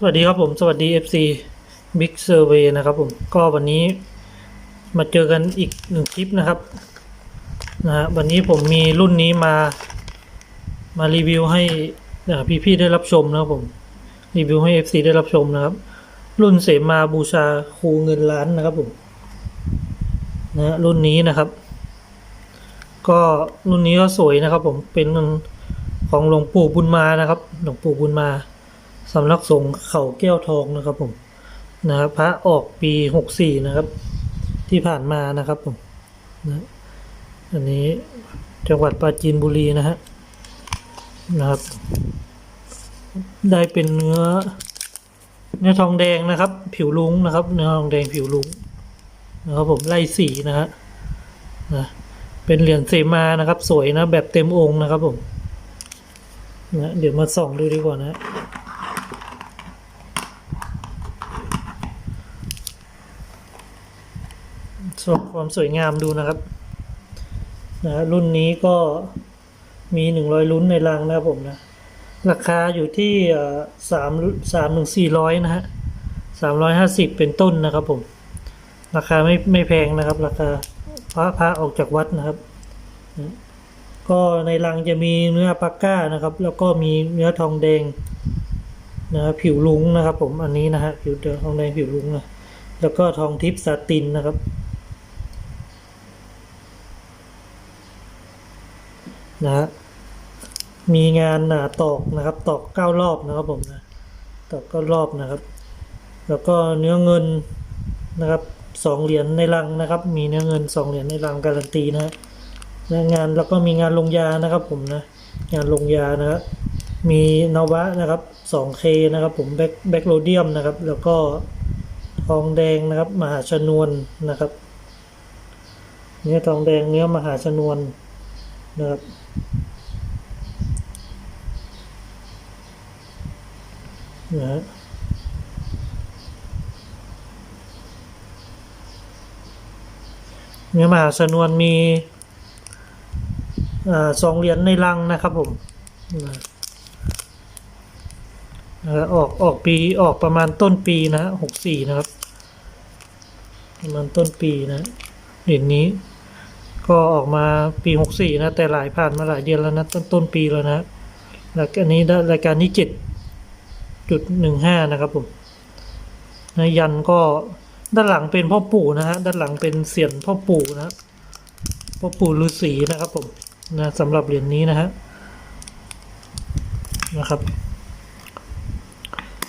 สวัสดีครับผมสวัสดี FC Big Survey นะครับผมก็วันนี้มาเจอกันอีกหนึ่งคลิปนะครับนะฮะวันนี้ผมมีรุ่นนี้มามารีวิวให้เอ่พี่ๆได้รับชมนะครับผมรีวิวให้ FC ได้รับชมนะครับ รุ่นเสมาบูชาครูเงินล้านนะครับผมนะฮะรุ่นนี้นะครับ ก็รุ่นนี้ก็สวยนะครับผมเป็นของหลวงปู่บุญมานะครับหลวงปู่บุญมา สำนักสงฆ์เขาแก้วทองนะครับผมนะครับพระออกปีหกสี่นะครับ ที่ผ่านมานะครับผมนะอันนี้จังหวัดปราจีนบุรีนะฮะนะครับ ได้เป็นเนื้อ เนื้อทองแดงนะครับ ผิวลุงนะครับ เนื้อทองแดงผิวลุงนะครับผมไล่สีนะฮะนะเป็นเหรียญเสมานะครับ สวยนะแบบเต็มองค์นะครับผมนะเดี๋ยวมาส่องดูดีกว่านะ ชมความสวยงามดูนะครับนะรุ่นนี้ก็มีหนึ่งร้อยลุ้นในรังนะครับผมนะ ราคาอยู่ที่สามสามถึงสี่ร้อยนะฮะสามร้อยห้าสิบเป็นต้นนะครับผม ราคาไม่ไม่แพงนะครับ ราคาพระพระออกจากวัดนะครับ ก็ในรังจะมีเนื้อปากก้านะครับ แล้วก็มีเนื้อทองแดงนะผิวลุงนะครับ ผมอันนี้นะฮะผิวทองแดงผิวลุงนะแล้วก็ทองทิพย์สาตินนะครับ นะฮะมีงานหนาตอกนะครับ ตอกเก้ารอบนะครับผมนะตอกเก้ารอบนะครับ แล้วก็เนื้อเงินนะครับสองเหรียญในรังนะครับ มีเนื้อเงินสองเหรียญในรังการันตีนะฮะและงานแล้วก็มีงานลงยานะครับผมนะงานลงยานะครับมีนวะนะครับ 2K นะครับผมแบ็คแบ็คโรเดียมนะครับ แล้วก็ทองแดงนะครับ มหาชนวนนะครับ เนื้อทองแดงเนื้อมหาชนวนนะครับ นะฮะเนื้อมหาชนวนมีอสองเหรียญในรังนะครับผมออกออกปีออกประมาณต้นปีนะหกสี่นะครับ ประมาณต้นปีนะเหรียญนี้ ก็ออกมาปีหกสี่นะ แต่หลายผ่านมาหลายเดือนแล้วนะ ต้นต้นปีแล้วนะแล้วอันนี้รายการที่เจ็ดจุดหนึ่งห้านะครับผมนะยันก็ด้านหลังเป็นพ่อปู่นะฮะด้านหลังเป็นเสียนพ่อปู่นะพ่อปู่ฤาษีนะครับผมนะสำหรับเหรียญนี้นะฮะนะครับ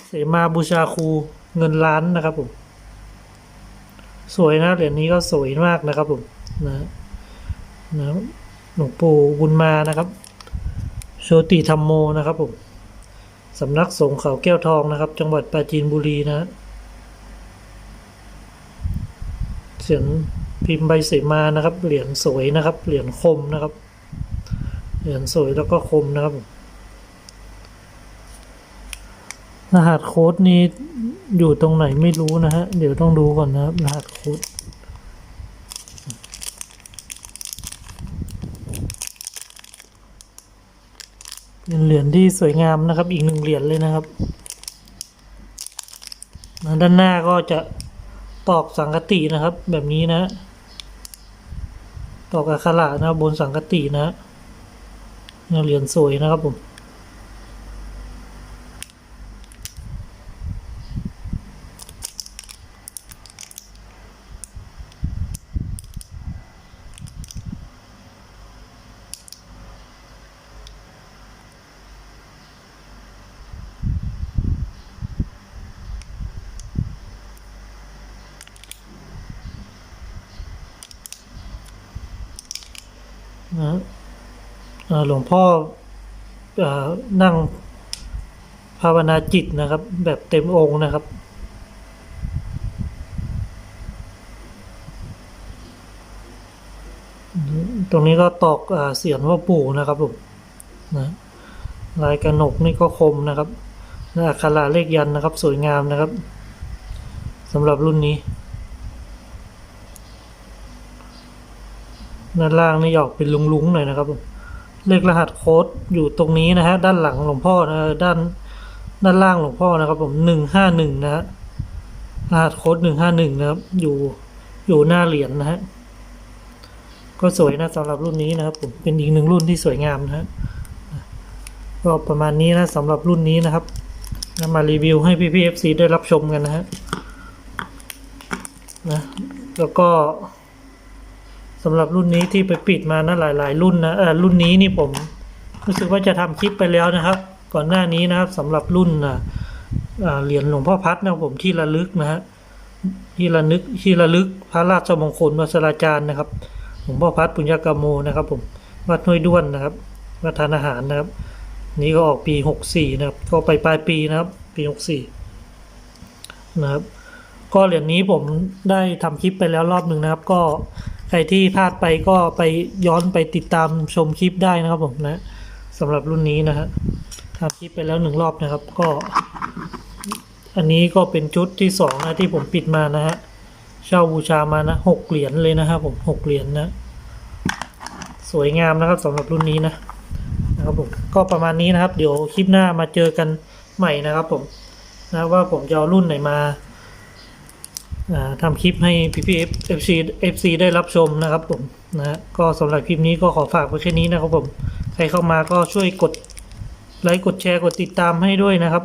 เสมาบูชาครูเงินล้านนะครับผม สวยนะเหรียญนี้ก็สวยมากนะครับผมนะ นะหลวงปู่บุญมานะครับ โชติธรรมโมนะครับผมสำนักสงฆ์เขาแก้วทองนะครับ จังหวัดปราจีนบุรีนะ เสียงพิมพ์ใบเสมานะครับ เหรียญสวยนะครับ เหรียญคมนะครับ เหรียญสวยแล้วก็คมนะครับ รหัสโค้ดนี้อยู่ตรงไหนไม่รู้นะฮะ เดี๋ยวต้องดูก่อนนะครับ รหัสโค้ด เป็นเหรียญที่สวยงามนะครับ อีกหนึ่งเหรียญเลยนะครับ ด้านหน้าก็จะตอกสังกตินะครับ แบบนี้นะ ตอกอักขระนะบนสังกตินะเหรียญสวยนะครับผม หลวงพ่ออนั่งภาวนาจิตนะครับ แบบเต็มองค์นะครับ ตรงนี้ก็ตอกอเสียนพ่อปู่นะครับผมนะลายกระหนกนี่ก็คมนะครับอักขระเลขยันนะครับ สวยงามนะครับสำหรับรุ่นนี้ ด้านล่างนี่ออกเป็นลุงๆหน่อยนะครับผมเลขรหัสโค้ดอยู่ตรงนี้นะฮะด้านหลังหลวงพ่อนะด้านด้านล่างหลวงพ่อนะครับ ผมหนึ่งห้าหนึ่งนะฮะรหัสโค้ดหนึ่งห้าหนึ่งนะครับ อยู่อยู่หน้าเหรียญนะฮะก็สวยนะสำหรับรุ่นนี้นะครับ ผมเป็นอีกหนึ่งรุ่นที่สวยงามนะฮะก็ประมาณนี้นะสำหรับรุ่นนี้นะครับนำมารีวิวให้พี่พีเอฟซีได้รับชมกันนะฮะนะแล้วก็ สำหรับรุ่นนี้ที่ไปปิดมานะหลาย ๆ รุ่นนะเออรุ่นนี้นี่ผมรู้สึกว่าจะทำคลิปไปแล้วนะครับ ก่อนหน้านี้นะครับสำหรับรุ่นอ่าอ่าเหรียญหลวงพ่อพัดนะครับผมที่ระลึกนะฮะที่ระลึกที่ระลึกพระราชมงคลวัสราจารย์นะครับหลวงพ่อพัดปุญญากรมโมนะครับ ผมวัดห้วยด้วนนะครับวัดทานอาหารนะครับ นี่ก็ออกปีหกสี่นะครับ ก็ไปปลายปีนะครับ ปีหกสี่นะครับ ก็เหรียญนี้ผมได้ทำคลิปไปแล้วรอบหนึ่งนะครับ ก็ ใครที่พลาดไปก็ไปย้อนไปติดตามชมคลิปได้นะครับผมนะสำหรับรุ่นนี้นะฮะทำคลิปไปแล้วหนึ่งรอบนะครับ ก็ อันนี้ก็เป็นชุดที่สองนะที่ผมปิดมานะฮะเช่าบูชามานะหกเหรียญเลยนะครับผมหกเหรียญนะสวยงามนะครับสำหรับรุ่นนี้นะนะครับผมก็ประมาณนี้นะครับ เดี๋ยวคลิปหน้ามาเจอกันใหม่นะครับผมนะว่าผมจะเอารุ่นไหนมา ทำคลิปให้พี่พีเอฟซีเอฟซีได้รับชมนะครับผมนะฮะก็สำหรับคลิปนี้ก็ขอฝากไว้แค่นี้นะครับผม ใครเข้ามาก็ช่วยกดไลค์กดแชร์กดติดตามให้ด้วยนะครับ